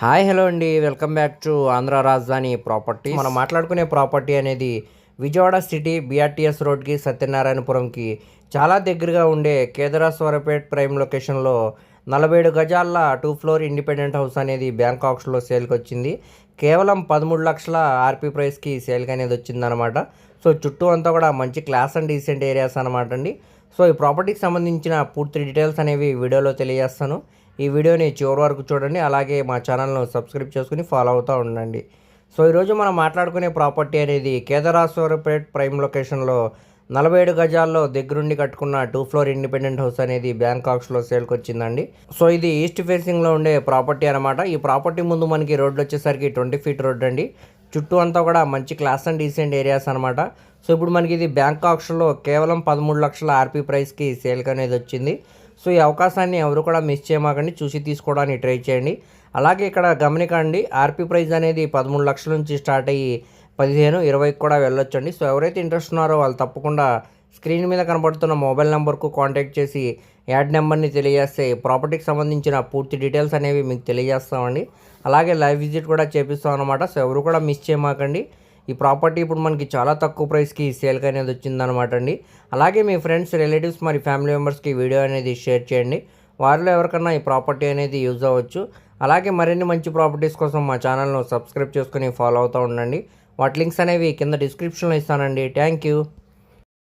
Hi hello అండి. Welcome back to Andhra రాజధాని property మనం మాట్లాడుకునే ప్రాపర్టీ అనేది విజయవాడ సిటీ బీఆర్టీఎస్ రోడ్కి సత్యనారాయణపురంకి చాలా దగ్గరగా ఉండే కేదరాస్వరపేట్ ప్రైమ్ లొకేషన్లో నలభై ఏడు గజాల టూ ఫ్లోర్ ఇండిపెండెంట్ హౌస్ అనేది బ్యాంకాక్స్లో సేల్కి వచ్చింది. కేవలం పదమూడు లక్షల ఆర్పీ ప్రైస్కి సేల్కి అనేది వచ్చిందనమాట సో చుట్టూ అంతా కూడా మంచి క్లాస్ అండ్ డీసెంట్ ఏరియాస్ అనమాట అండి. సో ఈ ప్రాపర్టీకి సంబంధించిన పూర్తి డీటెయిల్స్ అనేవి వీడియోలో తెలియజేస్తాను. ఈ వీడియోని చివరి వరకు చూడండి. అలాగే మా ఛానల్ను సబ్స్క్రైబ్ చేసుకుని ఫాలో అవుతూ ఉండండి. సో ఈరోజు మనం మాట్లాడుకునే ప్రాపర్టీ అనేది కేదారాశ్వరపేట్ ప్రైమ్ లొకేషన్లో నలభై ఏడు గజాల్లో దగ్గరుండి కట్టుకున్న టూ ఫ్లోర్ ఇండిపెండెంట్ హౌస్ అనేది బ్యాంకాక్స్లో సేల్కి వచ్చిందండి. సో ఇది ఈస్ట్ ఫేసింగ్లో ఉండే ప్రాపర్టీ అనమాట ఈ ప్రాపర్టీ ముందు మనకి రోడ్డు వచ్చేసరికి ట్వంటీ ఫీట్ రోడ్ అండి. చుట్టూ అంతా కూడా మంచి క్లాస్ అండ్ డీసెంట్ ఏరియాస్ అనమాట సో ఇప్పుడు మనకి ఇది బ్యాంకాక్స్లో కేవలం పదమూడు లక్షల ఆర్పీ ప్రైస్కి సేల్కి అనేది వచ్చింది. సో ఈ అవకాశాన్ని ఎవరు కూడా మిస్ చేయమాకండి చూసి తీసుకోవడానికి ట్రై చేయండి. అలాగే ఇక్కడ గమనికండి ఆర్పీ ప్రైజ్ అనేది పదమూడు లక్షల నుంచి స్టార్ట్ అయ్యి పదిహేను ఇరవైకి కూడా వెళ్ళొచ్చండి. సో ఎవరైతే ఇంట్రెస్ట్ ఉన్నారో వాళ్ళు తప్పకుండా స్క్రీన్ మీద కనబడుతున్న మొబైల్ నెంబర్కు కాంటాక్ట్ చేసి యాడ్ నెంబర్ని తెలియజేస్తే ప్రాపర్టీకి సంబంధించిన పూర్తి డీటెయిల్స్ అనేవి మీకు తెలియజేస్తామండి. అలాగే లైవ్ విజిట్ కూడా చేపిస్తాం అనమాట సో ఎవరు కూడా మిస్ చేయమాకండి. ఈ ప్రాపర్టీ ఇప్పుడు మనకి చాలా తక్కువ ప్రైస్కి సేల్కి అనేది వచ్చిందనమాట అండి. అలాగే మీ ఫ్రెండ్స్ రిలేటివ్స్ మరి ఫ్యామిలీ మెంబర్స్కి వీడియో అనేది షేర్ చేయండి. వారిలో ఎవరికన్నా ఈ ప్రాపర్టీ అనేది యూజ్ అవ్వచ్చు. అలాగే మరిన్ని మంచి ప్రాపర్టీస్ కోసం మా ఛానల్ను సబ్స్క్రైబ్ చేసుకుని ఫాలో అవుతూ ఉండండి. వాటి లింక్స్ అనేవి కింద డిస్క్రిప్షన్లో ఇస్తానండి. Thank you.